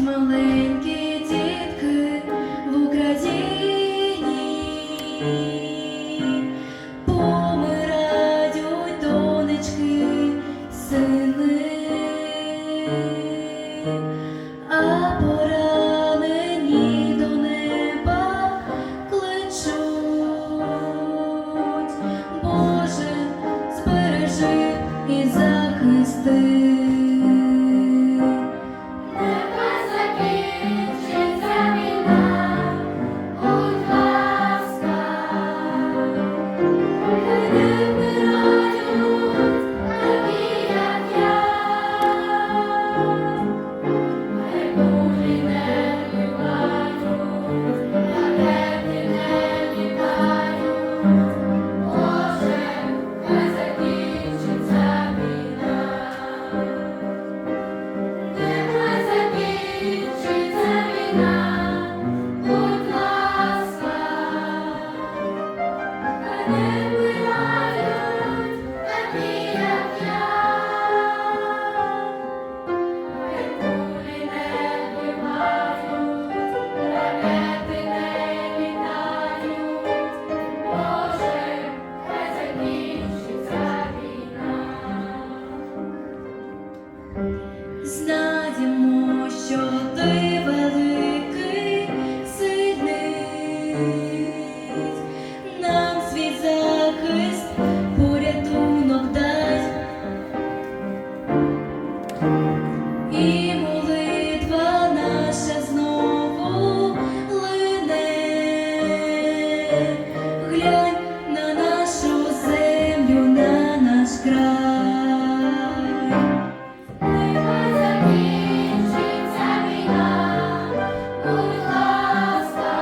маленькі дітки в Україні, помирають донечки, сини, а поранені до неба кличуть, Боже, збережи і за. Amen. і молитва наша знову лине, глянь на нашу землю, на наш край, нехай закінчиться війна, будь ласка,